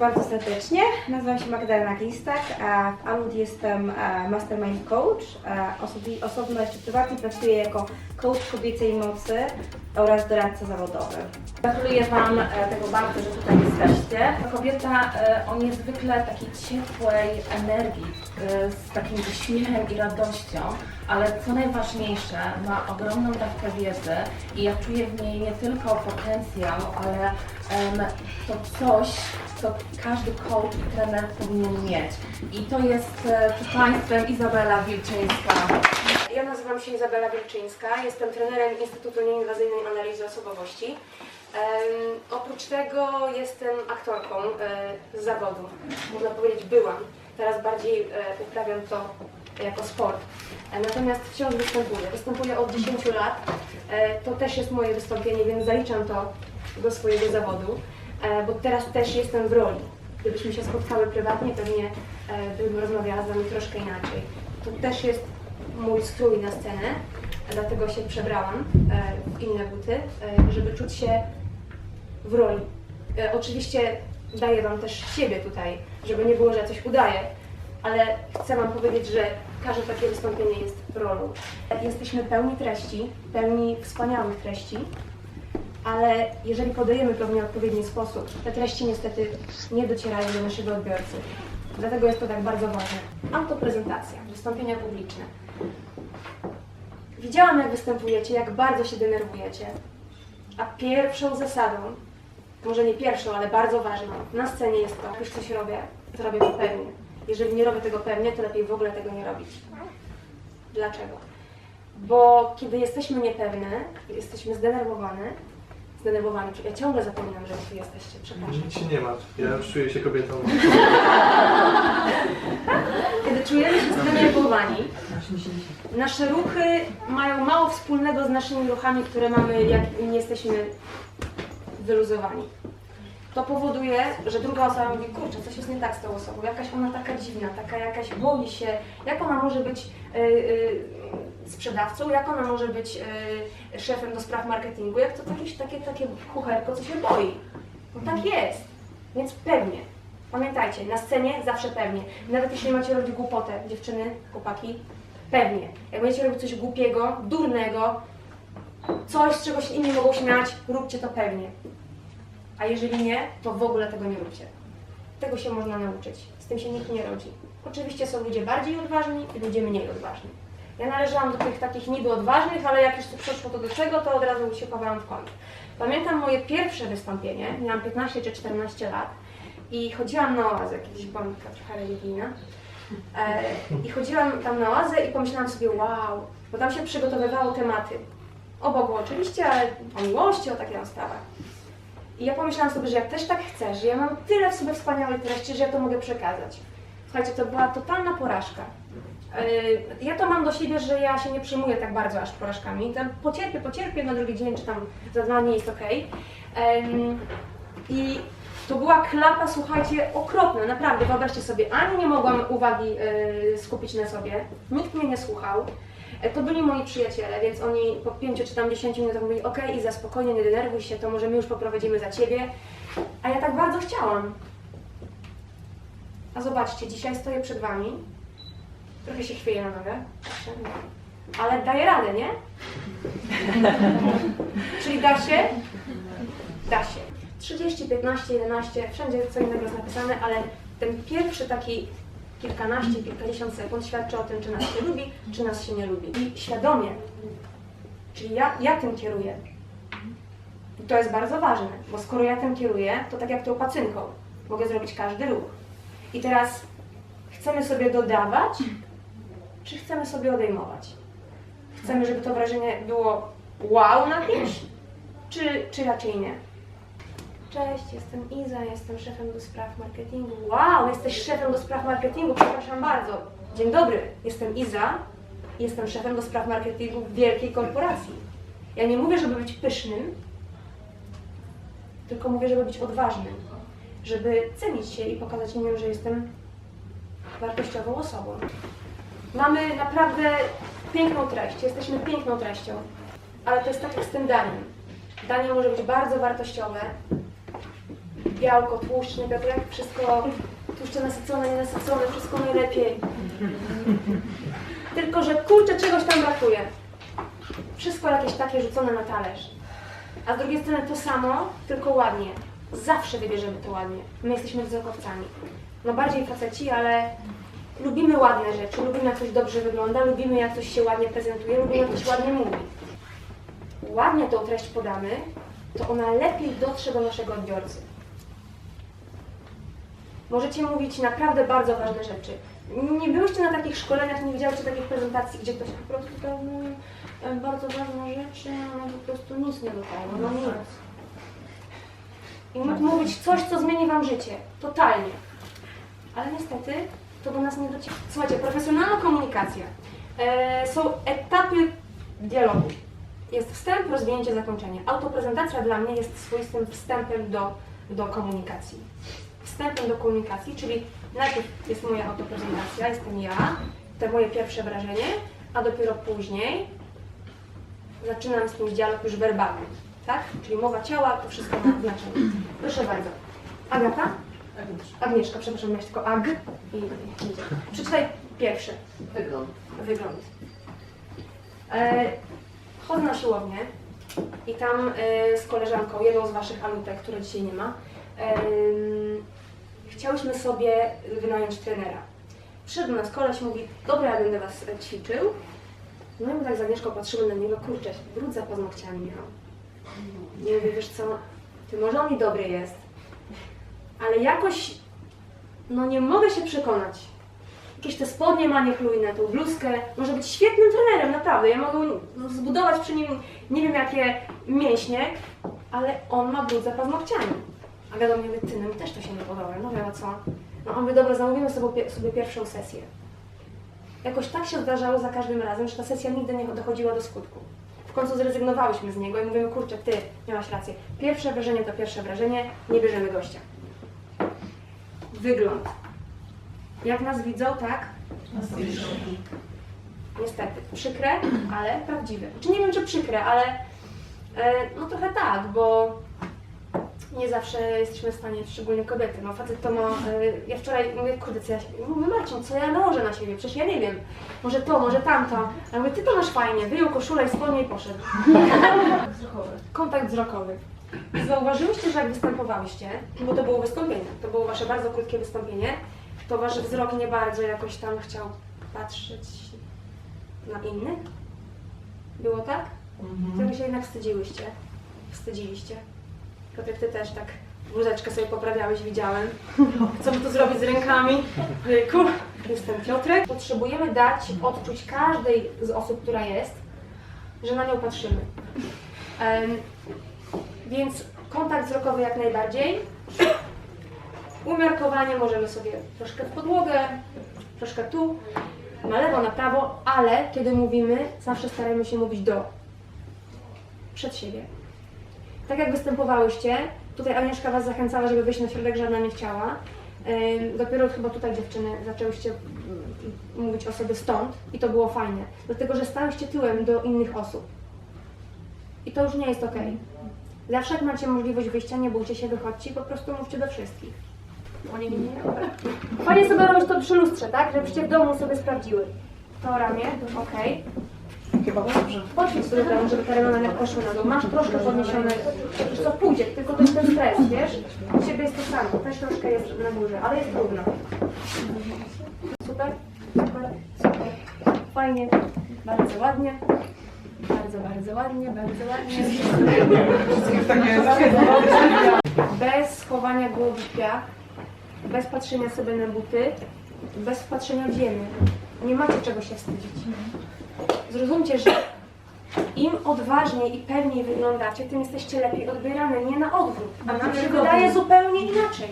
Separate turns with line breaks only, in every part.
Bardzo serdecznie. Nazywam się Magdalena Glistak, a w Alud jestem e, Mastermind Coach. E, osobno jeszcze prywatnie pracuję jako coach kobiecej mocy oraz doradca zawodowy. Gratuluję Wam e, tego bardzo, że tutaj jesteście. Kobieta o niezwykle takiej ciepłej energii, z takim uśmiechem i radością, ale co najważniejsze, ma ogromną dawkę wiedzy i ja czuję w niej nie tylko potencjał, ale to coś, co każdy coach i trener powinien mieć. I to jest e, przed Państwem Izabela Wilczyńska.
Ja nazywam się Izabela Wilczyńska, jestem trenerem Instytutu Nieinwazyjnej Analizy Osobowości. Oprócz tego jestem aktorką e, z zawodu, można powiedzieć byłam. Teraz bardziej e, uprawiam to jako sport. E, natomiast wciąż występuję. Występuję od 10 lat. E, to też jest moje wystąpienie, więc zaliczam to do swojego zawodu, bo teraz też jestem w roli. Gdybyśmy się spotkały prywatnie, pewnie e, bym rozmawiała z Wami troszkę inaczej. To też jest mój strój na scenę, dlatego się przebrałam e, w inne buty, e, żeby czuć się w roli. E, Oczywiście daję Wam też siebie tutaj, żeby nie było, że ja coś udaję, ale chcę Wam powiedzieć, że każde takie wystąpienie jest rolą. Jesteśmy pełni treści, pełni wspaniałych treści, ale jeżeli podajemy to w nieodpowiedni sposób, te treści niestety nie docierają do naszego odbiorcy. Dlatego jest to tak bardzo ważne. Autoprezentacja, wystąpienia publiczne. Widziałam, jak występujecie, jak bardzo się denerwujecie. A pierwszą zasadą, może nie pierwszą, ale bardzo ważną, na scenie jest to, jak już coś robię, to robię to pewnie. Jeżeli nie robię tego pewnie, to lepiej w ogóle tego nie robić. Dlaczego? Bo kiedy jesteśmy niepewne, jesteśmy zdenerwowane, zdenerwowani, ja ciągle zapominam, że wy tu jesteście, przepraszam.
Nic się nie ma. Ja już czuję się kobietą.
Kiedy czujemy się zdenerwowani, nasze ruchy mają mało wspólnego z naszymi ruchami, które mamy, jak nie jesteśmy wyluzowani. To powoduje, że druga osoba mówi, kurczę, coś jest nie tak z tą osobą, jakaś ona taka dziwna, taka jakaś boi się, jak ona może być y, y, sprzedawcą, jak ona może być y, szefem do spraw marketingu, jak to jakieś takie, takie kucherko, co się boi. No tak jest, więc pewnie. Pamiętajcie, na scenie zawsze pewnie. Nawet jeśli macie robić głupotę, dziewczyny, chłopaki, pewnie. Jak będziecie robić coś głupiego, durnego, coś, z czego się inni mogą śmiać, róbcie to pewnie. A jeżeli nie, to w ogóle tego nie róbcie. Tego się można nauczyć. Z tym się nikt nie rodzi. Oczywiście są ludzie bardziej odważni i ludzie mniej odważni. Ja należałam do tych takich niby odważnych, ale jak już przyszło to do czego, to od razu się chowałam w kąt. Pamiętam moje pierwsze wystąpienie, miałam 15 czy 14 lat i chodziłam na oazę, kiedyś byłam taka trochę religijna. E, I chodziłam tam na oazę i pomyślałam sobie, wow, bo tam się przygotowywało tematy. O Bogu oczywiście, ale o miłości, o takich sprawach. I ja pomyślałam sobie, że jak też tak chcę, że ja mam tyle w sobie wspaniałej treści, że ja to mogę przekazać. Słuchajcie, to była totalna porażka. Yy, Ja to mam do siebie, że ja się nie przyjmuję tak bardzo aż porażkami. Tam pocierpię, pocierpię, na drugi dzień czy tam za dwa dni jest. Em, I to była klapa, słuchajcie, okropna, naprawdę. Wyobraźcie sobie, ani nie mogłam uwagi yy, skupić na sobie, nikt mnie nie słuchał. E, To byli moi przyjaciele, więc oni po 5 czy tam 10 minutach mówili, okej, Iza, spokojnie, nie denerwuj się, to może my już poprowadzimy za Ciebie. A ja tak bardzo chciałam. A zobaczcie, dzisiaj stoję przed Wami, trochę się chwieję na nogę, ale daję radę, nie? Czyli da się? Da się. 30, 15, 11, wszędzie co innego jest napisane, ale ten pierwszy taki kilkanaście, kilkadziesiąt sekund świadczy o tym, czy nas się lubi, czy nas się nie lubi. I świadomie, czyli ja, ja tym kieruję. I to jest bardzo ważne, bo skoro ja tym kieruję, to tak jak tą pacynką, mogę zrobić każdy ruch. I teraz chcemy sobie dodawać, czy chcemy sobie odejmować? Chcemy, żeby to wrażenie było wow na kimś, czy, czy raczej nie? Cześć, jestem Iza, jestem szefem do spraw marketingu. Wow, jesteś szefem do spraw marketingu, przepraszam bardzo. Dzień dobry, jestem Iza, jestem szefem do spraw marketingu w wielkiej korporacji. Ja nie mówię, żeby być pysznym, tylko mówię, żeby być odważnym, żeby cenić się i pokazać innym, że jestem wartościową osobą. Mamy naprawdę piękną treść, jesteśmy piękną treścią, ale to jest tak jak z tym daniem. Danie może być bardzo wartościowe, białko, tłuszcz, nie Piotrek? Wszystko tłuszcze nasycone, nienasycone, wszystko najlepiej. Tylko, że kurczę, czegoś tam brakuje. Wszystko jakieś takie rzucone na talerz. A z drugiej strony to samo, tylko ładnie. Zawsze wybierzemy to ładnie. My jesteśmy wzrokowcami. No bardziej faceci, ale lubimy ładne rzeczy, lubimy jak coś dobrze wygląda, lubimy jak coś się ładnie prezentuje, lubimy jak coś ładnie mówi. Ładnie tą treść podamy, to ona lepiej dotrze do naszego odbiorcy. Możecie mówić naprawdę bardzo ważne rzeczy. Nie byłyście na takich szkoleniach, nie widziałyście takich prezentacji, gdzie ktoś po prostu tam mówi bardzo ważne rzeczy, a po prostu nic nie dodało, no nic. I mógł mówić coś, co zmieni Wam życie. Totalnie. Ale niestety to do nas nie dociera. Słuchajcie, profesjonalna komunikacja. E, są etapy dialogu. Jest wstęp, rozwinięcie, zakończenie. Autoprezentacja dla mnie jest swoistym wstępem do, do komunikacji. Wstępem do komunikacji, czyli najpierw jest moja autoprezentacja, jestem ja, to moje pierwsze wrażenie, a dopiero później zaczynam z kimś dialog już werbalny, tak? Czyli mowa ciała, to wszystko ma znaczenie. Proszę bardzo. Agata? Agnieszka, przepraszam, miałeś tylko ag i Przeczytaj pierwszy.
Wygląd.
Wygląd. E, chodzę na siłownię i tam e, z koleżanką, jedną z Waszych anutek, która dzisiaj nie ma, em, chciałyśmy sobie wynająć trenera. Przyszedł do nas koleś, mówi, dobra, ja będę Was e, ćwiczył. No i my tak z Agnieszką patrzymy na niego, kurczę, brud za paznokciami miał. I mówię, wiesz co, ty może on i dobry jest, ale jakoś, no nie mogę się przekonać. Jakieś te spodnie ma niechlujne, tą bluzkę, może być świetnym trenerem, naprawdę. Ja mogę zbudować przy nim nie wiem jakie mięśnie, ale on ma brud za paznokciami. A wiadomo, mi też to się nie podoba. No wiadomo co? No on mówi, dobra, zamówimy sobie, sobie pierwszą sesję. Jakoś tak się zdarzało za każdym razem, że ta sesja nigdy nie dochodziła do skutku. W końcu zrezygnowałyśmy z niego i mówimy, kurczę, ty, miałaś rację. Pierwsze wrażenie to pierwsze wrażenie, nie bierzemy gościa. Wygląd. Jak nas widzą, tak? Niestety. Przykre, ale prawdziwe. Czy nie wiem, czy przykre, ale e, no trochę tak, bo nie zawsze jesteśmy w stanie, szczególnie kobiety. No facet to ma, e, ja wczoraj mówię, kurde, co ja, się- mówię Marcin, co ja nałożę na siebie? Przecież ja nie wiem. Może to, może tamto. A ja mówię, ty to masz fajnie. Wyjął koszulę i spodnie i poszedł. Kontakt wzrokowy. Zauważyłyście, że jak występowałyście, bo to było wystąpienie, to było wasze bardzo krótkie wystąpienie, to wasz wzrok nie bardzo jakoś tam chciał patrzeć na innych? Było tak? Tylko się jednak wstydziłyście. Wstydziliście. Piotrek, ty też tak bluzeczkę sobie poprawiałeś, widziałem. Co by tu zrobić z rękami? Jejku, jestem Piotrek. Potrzebujemy dać odczuć każdej z osób, która jest, że na nią patrzymy. Em, więc kontakt wzrokowy jak najbardziej. Umiarkowanie możemy sobie troszkę w podłogę, troszkę tu, na lewo, na prawo, ale kiedy mówimy, zawsze starajmy się mówić do, przed siebie. Tak jak występowałyście, tutaj Agnieszka Was zachęcała, żeby wyjść na środek, żadna nie chciała. Dopiero chyba tutaj dziewczyny zaczęłyście mm, mówić o sobie stąd i to było fajne, dlatego że stałyście tyłem do innych osób. I to już nie jest okej. Zawsze jak macie możliwość wyjścia, nie bójcie się, wychodźcie po prostu mówcie do wszystkich. Oni nie. Fajnie sobie robić to przy lustrze, tak? Żebyście w domu sobie sprawdziły. To ramię, okej.
Chyba dobrze.
Poćwicz sobie żeby te ramiona nie poszły na dół. Masz troszkę podniesione, wiesz co, pójdzie, tylko to jest ten stres, wiesz? U Ciebie jest to samo, też troszkę jest na górze, ale jest równo. Super, super, super. Fajnie, bardzo ładnie. Bardzo, bardzo ładnie, bardzo ładnie. Bez schowania głowy w piach, bez patrzenia sobie na buty, bez patrzenia w ziemię. Nie macie czego się wstydzić. Zrozumcie, że im odważniej i pewniej wyglądacie, tym jesteście lepiej odbierane, nie na odwrót. A nam się wydaje zupełnie inaczej.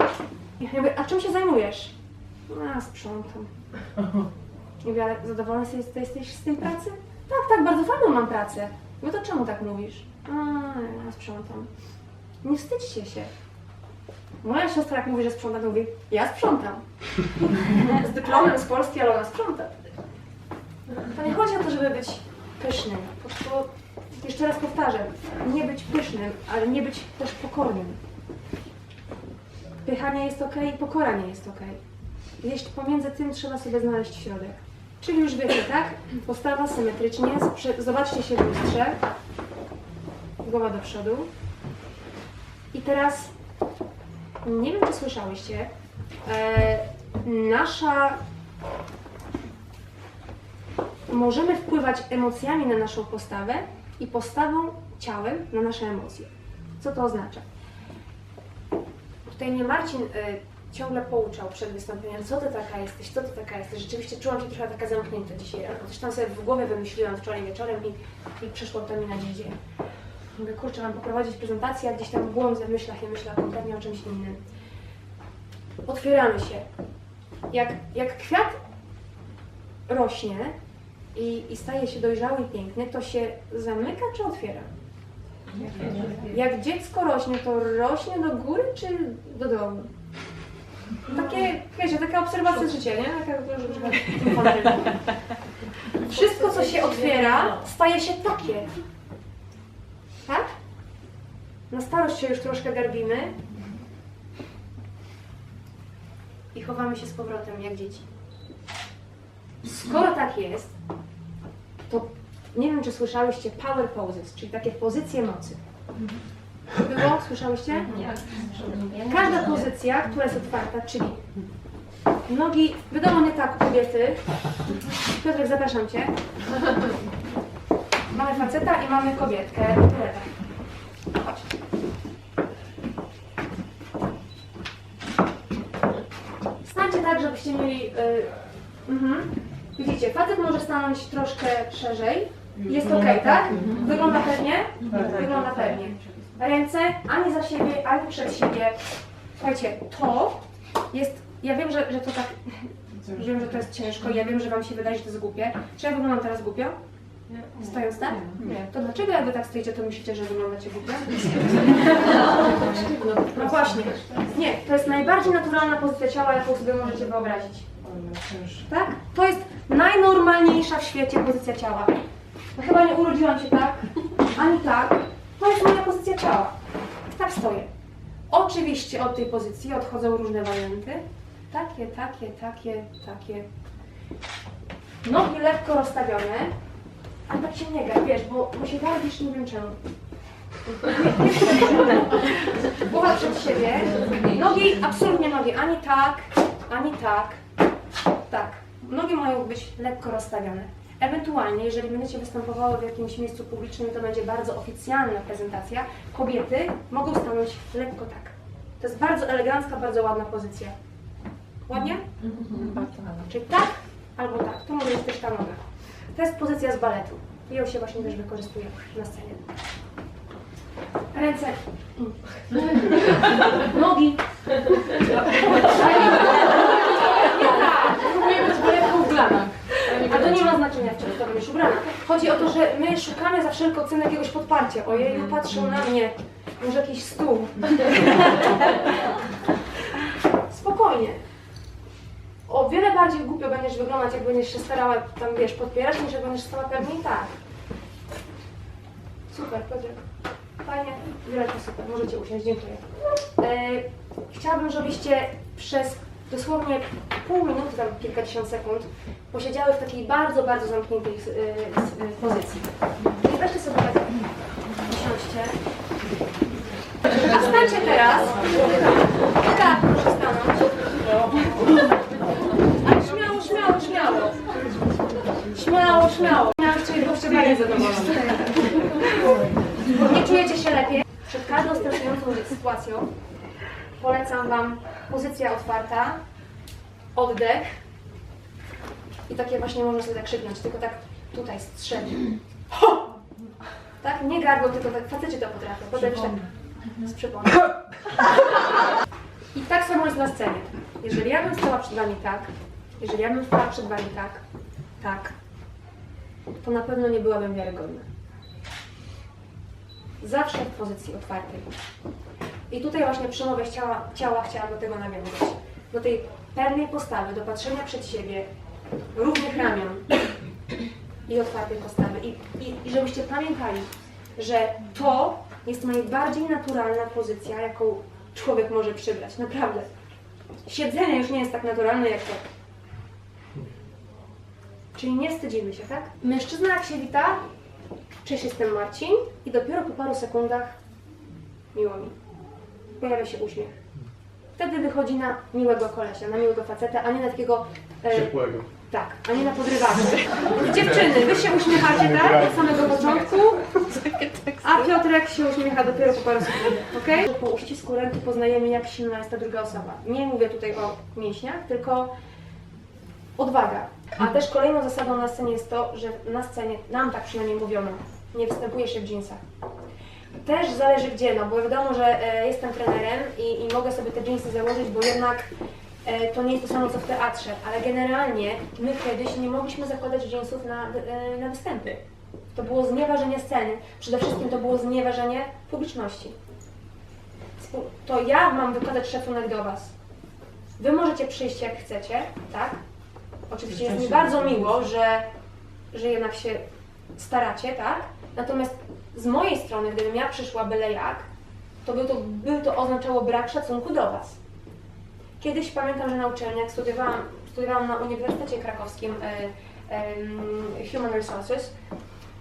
Ja mówię, a czym się zajmujesz? A, sprzątam. Nie wiem, ale zadowolony jesteś z tej pracy? Tak, tak, bardzo fajną mam pracę. No to czemu tak mówisz? A, ja sprzątam. Nie wstydźcie się. Moja siostra jak mówi, że sprząta, to mówi, ja sprzątam. Z dyplomem z Polski, ale ona sprząta. To nie chodzi o to, żeby być pysznym. Po prostu, jeszcze raz powtarzam, nie być pysznym, ale nie być też pokornym. pycha nie jest ok, pokora nie jest ok. Gdzieś pomiędzy tym trzeba sobie znaleźć środek. Czyli już wiecie, tak? Postawa symetrycznie, zobaczcie się w lustrze, głowa do przodu. I teraz, nie wiem czy słyszałyście, e, nasza możemy wpływać emocjami na naszą postawę i postawą ciałem na nasze emocje. Co to oznacza? Tutaj mnie Marcin y, ciągle pouczał przed wystąpieniem, co ty taka jesteś, co ty taka jesteś. Rzeczywiście czułam się trochę taka zamknięta dzisiaj rano. Coś tam sobie w głowie wymyśliłam wczoraj wieczorem i, i przyszło to mi na dzień dzień. Mówię, kurczę, mam poprowadzić prezentację, a gdzieś tam błądzę w myślach i myślę kompletnie o czymś innym. Otwieramy się. Jak, jak kwiat rośnie i, i staje się dojrzały i piękny, to się zamyka czy otwiera? Jak dziecko rośnie, to rośnie do góry czy do dołu? Takie, wiecie, taka obserwacja życia, nie? Taka, że że- Wszystko, co się otwiera, staje się takie. Tak? Na starość się już troszkę garbimy i chowamy się z powrotem jak dzieci. Skoro tak jest, to nie wiem, czy słyszałyście power poses, czyli takie pozycje mocy. Było? Słyszałyście? Każda pozycja, która jest otwarta, czyli nogi, wiadomo nie tak u kobiety. Piotrek, zapraszam Cię. Mamy faceta i mamy kobietkę. Chodź. Stańcie tak, żebyście mieli... y, mhm. Widzicie, facet może stanąć troszkę szerzej. Jest ok, tak? Wygląda pewnie? Wygląda pewnie. Ręce ani za siebie, ani przed siebie. Słuchajcie, to jest. Ja wiem, że, że to tak. Wiem, że to jest ciężko, ja wiem, że Wam się wydaje, że to jest głupie. Czy ja wyglądam teraz głupio? Stojąc tak?
Nie.
To dlaczego jak Wy tak stoicie, to myślicie, że wyglądacie głupio? No właśnie. Nie, to jest najbardziej naturalna pozycja ciała, jaką sobie możecie wyobrazić. Tak? To jest najnormalniejsza w świecie pozycja ciała. No chyba nie urodziłam się tak, ani tak. Pozycja ciała. Tak stoję. Oczywiście od tej pozycji odchodzą różne warianty. Takie, takie, takie, takie. Nogi lekko rozstawione, ale tak się nie gra, wiesz, bo, bo się garbisz, nie wiem czemu. Głowa przed siebie. Nogi, absolutnie nogi, ani tak, ani tak. Tak. Nogi mają być lekko rozstawione. Ewentualnie, jeżeli będziecie występowały w jakimś miejscu publicznym, to będzie bardzo oficjalna prezentacja. Kobiety mogą stanąć lekko tak. To jest bardzo elegancka, bardzo ładna pozycja. Ładnie? Czyli tak albo tak. To może być też ta noga. To jest pozycja z baletu. I ją się właśnie też wykorzystuje na scenie. Ręce. Nogi. Nie tak.
Próbuję być baletką w glanach.
A to nie ma znaczenia, w czym to będziesz ubrana. Chodzi o to, że my szukamy za wszelką cenę jakiegoś podparcia. Ojej, patrzą na mnie. Może jakiś stół. Spokojnie. O wiele bardziej głupio będziesz wyglądać, jak będziesz się starała tam, wiesz, podpierać, niż jak będziesz stała pewnie i tak. Super, Piotrek. Fajnie. Wielka super. Możecie usiąść, dziękuję. E, chciałabym, żebyście przez dosłownie pół minuty, tam kilkadziesiąt sekund posiedziały w takiej bardzo, bardzo zamkniętej y, y, pozycji. I weźcie sobie tak, usiądźcie. A wstańcie teraz. Tak, proszę stanąć. Ale śmiało, śmiało, śmiało. Śmiało, śmiało. Jeszcze jeszcze bardziej zadowolona. Nie czujecie się lepiej? Przed każdą stresującą sytuacją polecam Wam pozycja otwarta, oddech i takie właśnie można sobie tak krzyknąć, tylko tak tutaj strzelić. Tak? Nie gardło, tylko tak faceci to potrafią. Potem jeszcze z przypomnień. I tak samo jest na scenie. Jeżeli ja bym stała przed Wami tak, jeżeli ja bym stała przed Wami tak, tak, to na pewno nie byłabym wiarygodna. Zawsze w pozycji otwartej. I tutaj właśnie przy mowie ciała, ciała chciałam do tego nawiązać. Do tej pewnej postawy, do patrzenia przed siebie, równych ramion i otwartej postawy. I, i, I żebyście pamiętali, że to jest najbardziej naturalna pozycja, jaką człowiek może przybrać, naprawdę. Siedzenie już nie jest tak naturalne jak to. Czyli nie wstydzimy się, tak? Mężczyzna jak się wita, cześć, jestem Marcin i dopiero po paru sekundach miło mi. Pojawia się uśmiech. Wtedy wychodzi na miłego kolesia, na miłego faceta, a nie na takiego... e,
Ciepłego.
tak, a nie na podrywaczy. Dziewczyny, wy się uśmiechacie, tak? Od samego początku. A Piotrek się uśmiecha dopiero po paru sekundach, okej? Po uścisku ręki poznajemy, jak silna jest ta druga osoba. Nie mówię tutaj o mięśniach, tylko odwaga. A też kolejną zasadą na scenie jest to, że na scenie, nam tak przynajmniej mówiono, nie występuje się w jeansach. Też zależy gdzie, no bo wiadomo, że e, jestem trenerem i, i mogę sobie te jeansy założyć, bo jednak e, to nie jest to samo co w teatrze, ale generalnie my kiedyś nie mogliśmy zakładać jeansów na, e, na występy. To było znieważenie sceny. Przede wszystkim to było znieważenie publiczności. To ja mam wykazać szacunek do Was. Wy możecie przyjść jak chcecie, tak? Oczywiście jest mi bardzo miło, że, że jednak się staracie, tak? Natomiast z mojej strony, gdybym ja przyszła byle jak, to by to, by to oznaczało brak szacunku do Was. Kiedyś pamiętam, że na uczelniach studiowałam, studiowałam na Uniwersytecie Krakowskim e, Human Resources.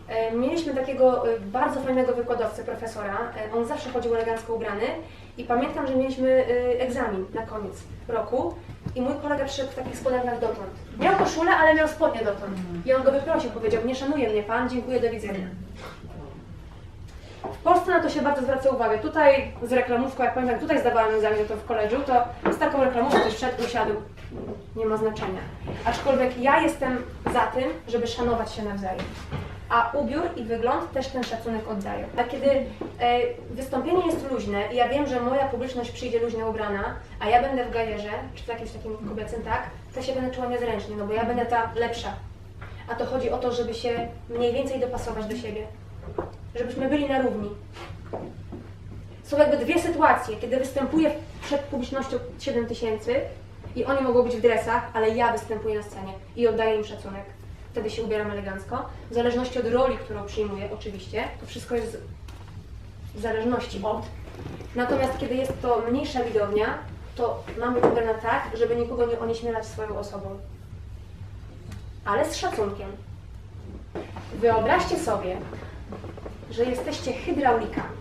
E, Mieliśmy takiego e, bardzo fajnego wykładowcę, profesora. On zawsze chodził elegancko ubrany i pamiętam, że mieliśmy egzamin na koniec roku i mój kolega przyszedł w takich spodenkach dotąd. Miał koszulę, ale miał spodnie dotąd. I on go wyprosił, powiedział, nie szanuje mnie pan, dziękuję, do widzenia. W Polsce na to się bardzo zwraca uwagę. Tutaj z reklamówką, jak pamiętam, tutaj zdawałam egzamin to w koledżu, to z taką reklamówką ktoś wszedł, usiadł, nie ma znaczenia. Aczkolwiek ja jestem za tym, żeby szanować się nawzajem. A ubiór i wygląd też ten szacunek oddają. A kiedy e, wystąpienie jest luźne i ja wiem, że moja publiczność przyjdzie luźno ubrana, a ja będę w gajerze, czy w jakimś takim kobiecym, tak, to się będę czuła niezręcznie, no bo ja będę ta lepsza. A to chodzi o to, żeby się mniej więcej dopasować do siebie. Żebyśmy byli na równi. Są jakby dwie sytuacje, kiedy występuję przed publicznością 7 tysięcy i oni mogą być w dresach, ale ja występuję na scenie i oddaję im szacunek. Wtedy się ubieram elegancko. W zależności od roli, którą przyjmuję, oczywiście, to wszystko jest w zależności od. Natomiast kiedy jest to mniejsza widownia, to mam być ubrana tak, żeby nikogo nie onieśmielać swoją osobą. Ale z szacunkiem. Wyobraźcie sobie, że jesteście hydraulikami.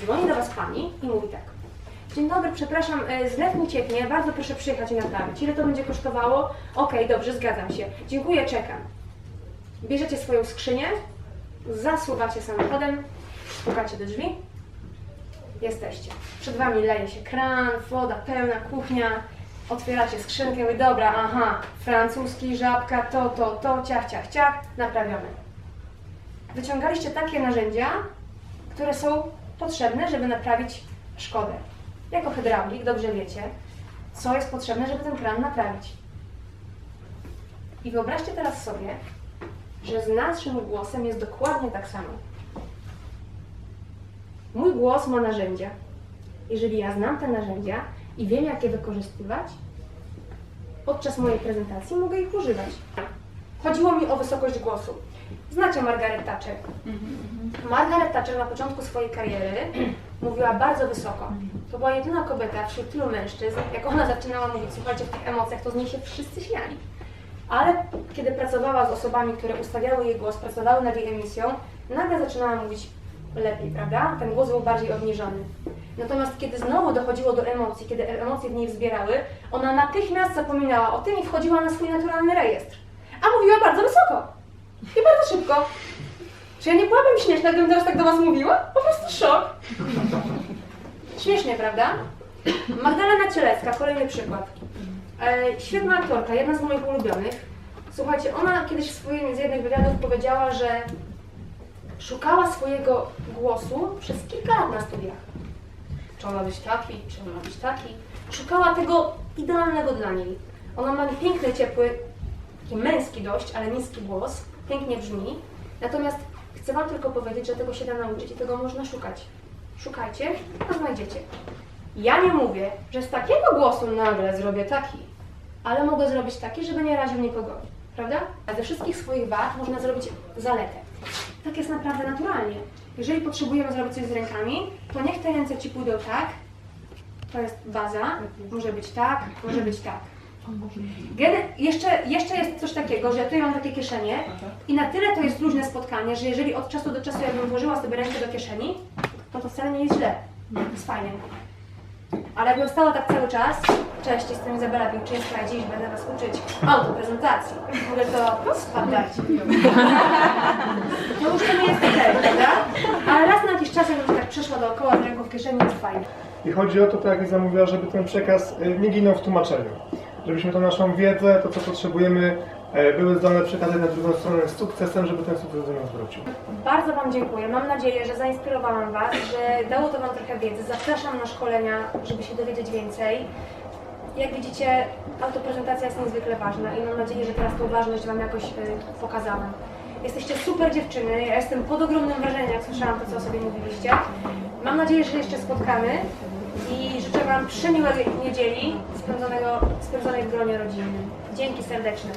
Dzwoni do Was pani i mówi tak. Dzień dobry, przepraszam, e, zlew mi cieknie, bardzo proszę przyjechać i naprawić. Ile to będzie kosztowało? Okej, dobrze, zgadzam się. Dziękuję, czekam. Bierzecie swoją skrzynię, zasuwacie samochodem, pukacie do drzwi, jesteście. Przed Wami leje się kran, woda pełna, kuchnia, otwieracie skrzynkę, mówię, dobra, aha, francuski, żabka, to, to, to, ciach, ciach, ciach, naprawione. Wyciągaliście takie narzędzia, które są potrzebne, żeby naprawić szkodę. Jako hydraulik dobrze wiecie, co jest potrzebne, żeby ten kran naprawić. I wyobraźcie teraz sobie, że z naszym głosem jest dokładnie tak samo. Mój głos ma narzędzia. Jeżeli ja znam te narzędzia i wiem, jak je wykorzystywać, podczas mojej prezentacji mogę ich używać. Chodziło mi o wysokość głosu. Znacie Margaret Thatcher. Margaret Thatcher na początku swojej kariery mówiła bardzo wysoko. To była jedyna kobieta wśród tylu mężczyzn, jak ona zaczynała mówić, słuchajcie, w tych emocjach, to z niej się wszyscy śmiali. Ale kiedy pracowała z osobami, które ustawiały jej głos, pracowały nad jej emisją, nagle zaczynała mówić lepiej, prawda? Ten głos był bardziej obniżony. Natomiast kiedy znowu dochodziło do emocji, kiedy emocje w niej wzbierały, ona natychmiast zapominała o tym i wchodziła na swój naturalny rejestr. A mówiła bardzo wysoko i bardzo szybko. Czy ja nie byłabym śmieszna, gdybym teraz tak do Was mówiła? Po prostu szok. Śmiesznie, prawda? Magdalena Cielecka, kolejny przykład. E, świetna aktorka, jedna z moich ulubionych. Słuchajcie, ona kiedyś w swoim z jednych wywiadów powiedziała, że szukała swojego głosu przez kilka lat na studiach. Czy on ma być taki, czy on ma być taki. Szukała tego idealnego dla niej. Ona ma piękny, ciepły, taki męski dość, ale niski głos, pięknie brzmi. Natomiast chcę Wam tylko powiedzieć, że tego się da nauczyć i tego można szukać. Szukajcie, a znajdziecie. Ja nie mówię, że z takiego głosu nagle zrobię taki, ale mogę zrobić taki, żeby nie raził nikogo, prawda? A ze wszystkich swoich wad można zrobić zaletę. Tak jest naprawdę naturalnie. Jeżeli potrzebujemy zrobić coś z rękami, to niech te ręce Ci pójdą tak, To jest baza. Może być tak, może być tak. Gene- jeszcze, jeszcze jest coś takiego, że ja tutaj mam takie kieszenie i na tyle to jest luźne spotkanie, że jeżeli od czasu do czasu jakbym włożyła sobie rękę do kieszeni, to to wcale nie jest źle. Jest fajnie. Ale jakbym stała tak cały czas, cześć, jestem Izabela Wilczyńska, a dziś będę Was uczyć autoprezentacji. Mówię to spadajcie. No już to nie jest okej, prawda? Ale raz na jakiś czas, jakbym tak przeszła dookoła z ręką w kieszeni, jest fajnie.
I chodzi o to, tak jak Liza mówiła, żeby ten przekaz y, nie ginął w tłumaczeniu. Żebyśmy tą naszą wiedzę, to co potrzebujemy, e, były zdolne przekazać na drugą stronę z sukcesem, żeby ten sukces do nas wrócił.
Bardzo Wam dziękuję. Mam nadzieję, że zainspirowałam Was, że dało to Wam trochę wiedzy. Zapraszam na szkolenia, żeby się dowiedzieć więcej. Jak widzicie, autoprezentacja jest niezwykle ważna i mam nadzieję, że teraz tą ważność Wam jakoś y, pokazałam. Jesteście super dziewczyny, ja jestem pod ogromnym wrażeniem, jak słyszałam to, co o sobie mówiliście. Mam nadzieję, że jeszcze spotkamy i życzę Wam przemiłej niedzieli spędzonego, spędzonej w gronie rodzinnym. Dzięki serdeczne.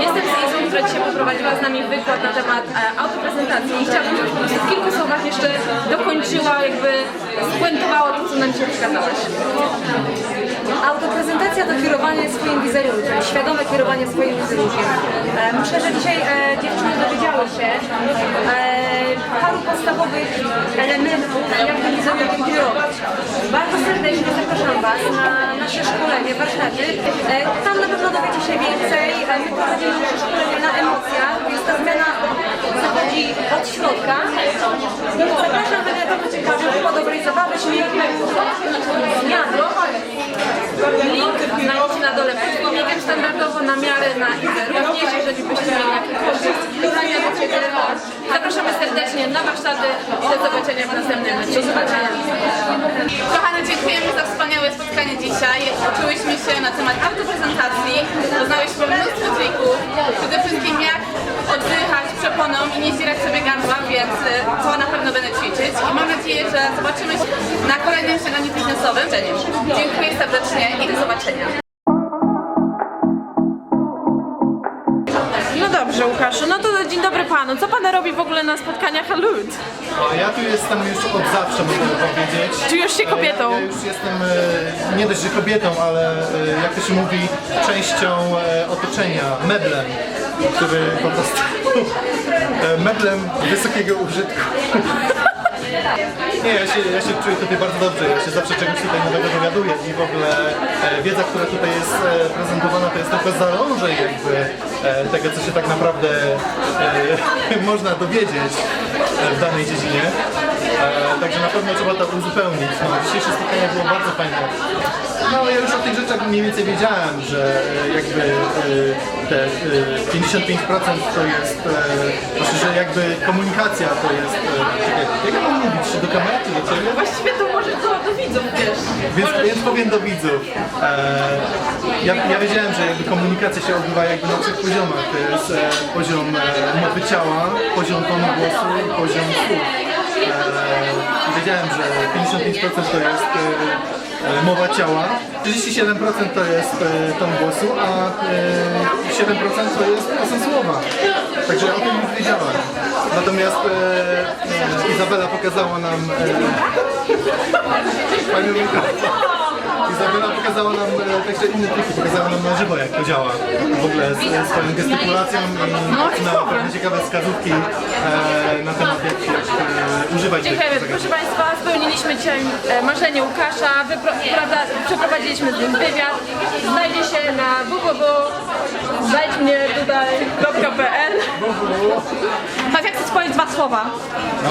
Jestem z Izą, która dzisiaj poprowadziła z nami wykład na temat e, autoprezentacji i chciałabym, żebyś w kilku słowach jeszcze dokończyła, jakby spuentowała to, co nam dzisiaj przekazałaś.
Autoprezentacja to kierowanie swoim wizerunkiem, świadome kierowanie swoim wizerunkiem. E, myślę, że dzisiaj e, dziewczyny dowiedziały się e, paru podstawowych elementów, jak tym wizerunkiem kierować. Bardzo serdecznie zapraszam Was na nasze szkolenie, warsztaty. Tam na pewno dowiecie się więcej. My prowadzimy nasze szkolenie na emocjach, więc ta zmiana zachodzi od środka. Zapraszam, będę bardzo ciekawy, po dobrej zabawy, śmiechu, zmiany.
Link znajdziecie na dole pod filmikiem standardowo na miarę na Izę. Również jeżeli byście mieli jakiekolwiek pytania zapraszamy serdecznie na warsztaty i do zobaczenia w następnym. Do zobaczenia.
Kochane, dziękujemy za wspaniałe spotkanie dzisiaj. Uczyłyśmy się na temat autoprezentacji, poznałyśmy mnóstwo trików, przede wszystkim jak przeponą i nie zdzierać sobie gardła, więc y, to na pewno będę ćwiczyć i mam nadzieję, że zobaczymy się na kolejnym śniadaniu biznesowym. Dziękuję serdecznie i do zobaczenia.
No dobrze, Łukaszu, no to dzień dobry Panu. Co Pan robi w ogóle na spotkaniach?
O, Ja tu jestem już od zawsze, mogę powiedzieć.
Czujesz się kobietą?
Ja już jestem e, nie dość, że kobietą, ale e, jak to się mówi, częścią e, otoczenia, meblem, który po prostu e, meblem wysokiego użytku. Nie, ja się, ja się czuję tutaj bardzo dobrze, ja się zawsze czegoś tutaj nowego dowiaduję i w ogóle e, wiedza, która tutaj jest e, prezentowana, to jest tylko zalążek jakby e, tego, co się tak naprawdę e, można dowiedzieć e, w danej dziedzinie. E, także na pewno trzeba to uzupełnić. No, dzisiejsze spotkanie było bardzo fajne. No ja już o tych rzeczach mniej więcej wiedziałem, że e, jakby e, te e, 55% to jest, e, znaczy, że jakby komunikacja to jest, e, czekaj, jak ja mam mówić, czy do kamery, czy do ciebie?
Właściwie to może to do widzów, wiesz.
Więc, więc powiem do widzów. E, ja, ja wiedziałem, że jakby komunikacja się odbywa jakby na trzech poziomach. To jest e, poziom e, mowy ciała, poziom tonu głosu i poziom słów. Wiedziałem, że 55% to jest e, e, mowa ciała, 37% to jest e, ton głosu, a e, 7% to jest to są słowa. Także o tym już wiedziałem. Natomiast Izabela pokazała nam Fajny mikrofon. Izabela pokazała nam e, także inne triki, pokazała nam na żywo jak to działa. W ogóle z, z swoją gestykulacją i dała pewne ciekawe wskazówki e, na temat jak, jak e, używać tych
Dziękujemy.
zagadnień.
Proszę Państwa, spełniliśmy dzisiaj e, marzenie Łukasza, Wypro, prawda, przeprowadziliśmy z nim wywiad. Znajdzie się na www. Znajdź mnie tutaj.pl Tak jak chcesz powiedzieć dwa słowa.
No.